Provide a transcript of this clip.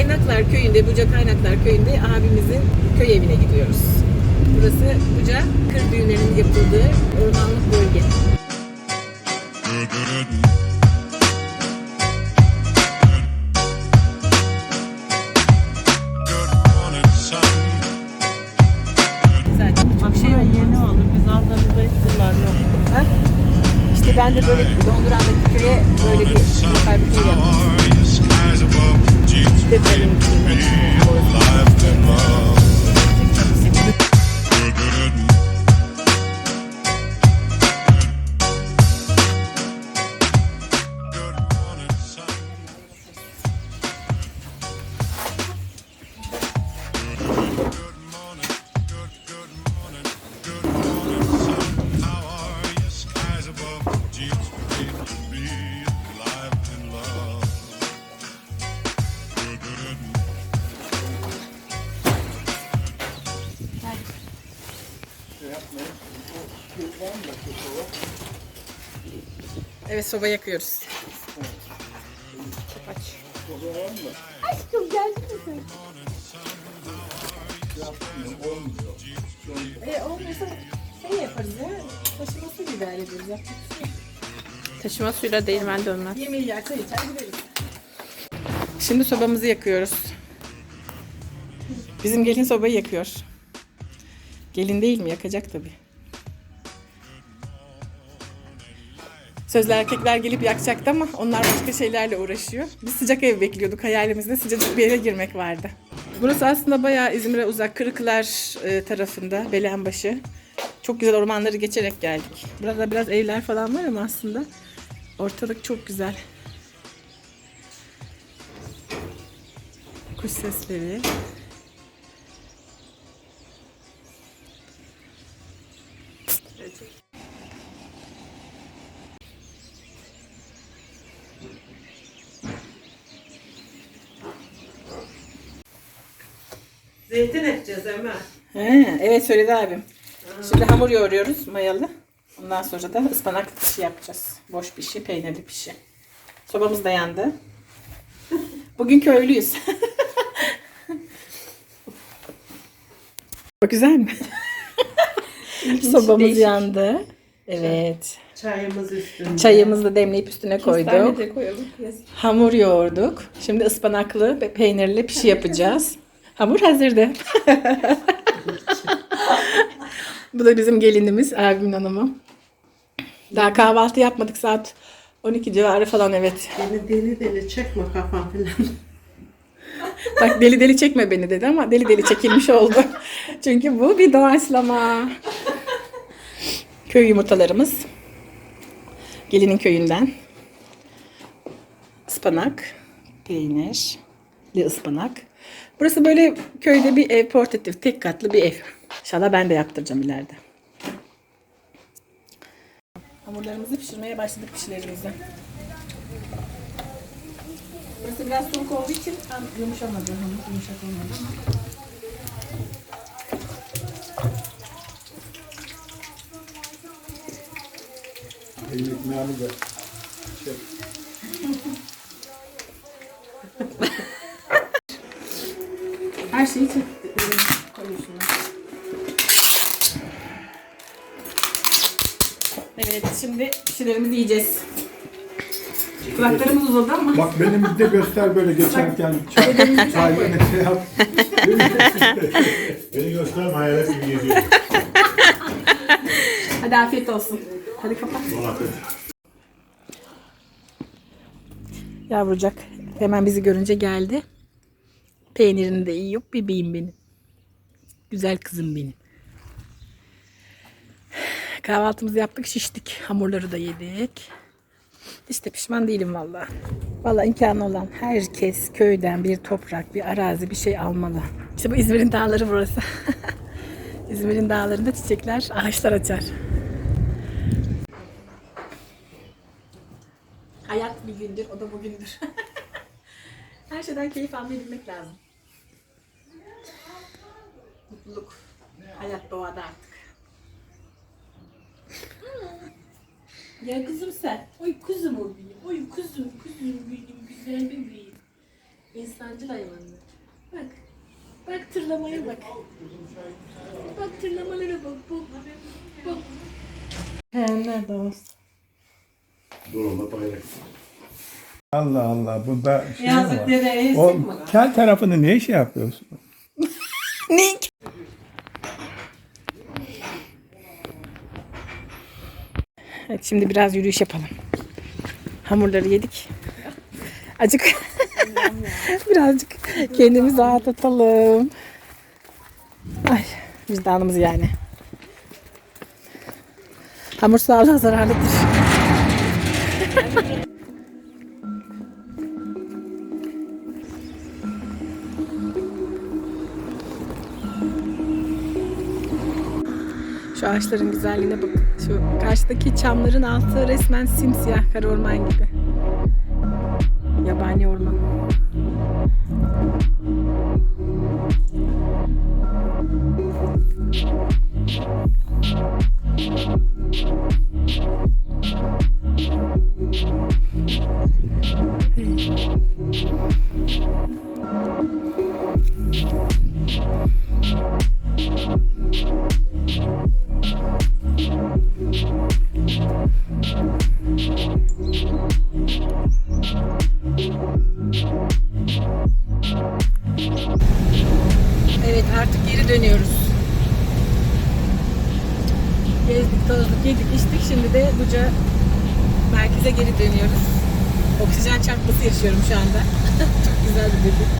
Kaynaklar Köyü'nde, Buca Kaynaklar Köyü'nde abimizin köy evine gidiyoruz. Burası Buca kır düğünlerinin yapıldığı ormanlık bölge. Bak şey. Yeni oldu. Biz aldığımızda hiç bunlar yok. Ha? İşte ben de böyle Evet soba yakıyoruz. Aç. Aşkım geldin mi sen? E olmuyorsa şey yaparız ya. Taşıması idare ederiz. Yapacak bir şey. Taşıma suyla değirmen dönmez. Yemeği yer, çay içer gideriz. Şimdi sobamızı yakıyoruz. Bizim gelin sobayı yakıyor. Gelin değil mi? Yakacak tabii. Sözlü erkekler gelip yakacaktı ama onlar başka şeylerle uğraşıyor. Biz sıcak ev bekliyorduk. Hayalimizde sıcacık bir eve girmek vardı. Burası aslında bayağı İzmir'e uzak. Kırıklar e, tarafında, Belenbaşı. Çok güzel ormanları geçerek geldik. Burada biraz evler falan var ama aslında ortalık çok güzel. Kuş sesleri. Zeytin edeceğiz Ömer. He, evet söyledi abim. Şimdi hamur yoğuruyoruz mayalı. Ondan sonra da ıspanak pişi yapacağız. Boş pişi, peynirli pişi. Sobamız da yandı. Bugün köylüyüz. Çok güzel mi? Sobamız değişik. yandı. Evet. Çayımız üstünde. Çayımızı da demleyip üstüne Kestane koyduk. de koyalım. Hamur yoğurduk. Şimdi ıspanaklı ve peynirli pişi yapacağız. Hamur hazırdı. Bu da bizim gelinimiz, abimin hanımı. Daha kahvaltı yapmadık saat 12 civarı falan evet. Beni deli deli çekme kafam falan. Bak deli deli çekme beni dedi ama deli deli çekilmiş oldu. Çünkü bu bir doğaçlama. Köy yumurtalarımız. Gelinin köyünden. Ispanak, peynirli ıspanak. Burası böyle köyde bir ev, portatif, tek katlı bir ev. İnşallah ben de yaptıracağım ileride. Hamurlarımızı pişirmeye başladık pişilerimizden. Burası biraz soğuk olduğu için yumuşamadı. Hamur yumuşak olmadı. Ekmeğini de çek. Her şeyi çek. Evet, şimdi pişilerimizi yiyeceğiz. Kulaklarımız uzadı ama. Bak benim de göster böyle geçerken çay, çayla ne şey yap. Beni gösterme hayalet gibi geziyor. Hadi afiyet olsun. Hadi kapat. Yavrucak hemen bizi görünce geldi. Peynirini de yiyor. Bebeğim benim. Güzel kızım benim. Kahvaltımızı yaptık, şiştik. Hamurları da yedik. İşte pişman değilim valla. Valla imkanı olan herkes köyden bir toprak, bir arazi, bir şey almalı. İşte bu İzmir'in dağları burası. İzmir'in dağlarında çiçekler, ağaçlar açar. Hayat bir gündür, o da bugündür. Her şeyden keyif almayı bilmek lazım. Mutluluk. Hayat doğada artık. Ya kızım sen. Oy kuzum o benim. Oy kuzum, kuzum benim güzel bebeğim. İnsancıl hayvanlar. Bak. Bak tırlamaya bak. Bak tırlamalara bak. Bak. Bak. He nerede olsun? Durma bayrak. Allah Allah bunda şey mi Yazık var? dedeye O sıkma. kel tarafını niye şey yapıyorsun? Nick. Evet şimdi biraz yürüyüş yapalım. Hamurları yedik. Acık birazcık kendimizi rahatlatalım. Ay vicdanımız yani. Hamur sağlığa zararlıdır. Şu ağaçların güzelliğine bakın. Şu karşıdaki çamların altı resmen simsiyah kara orman gibi. Yabani dönüyoruz. Gezdik, tozduk, yedik, içtik. Şimdi de Buca merkeze geri dönüyoruz. Oksijen çarpması yaşıyorum şu anda. Çok güzel bir dedi.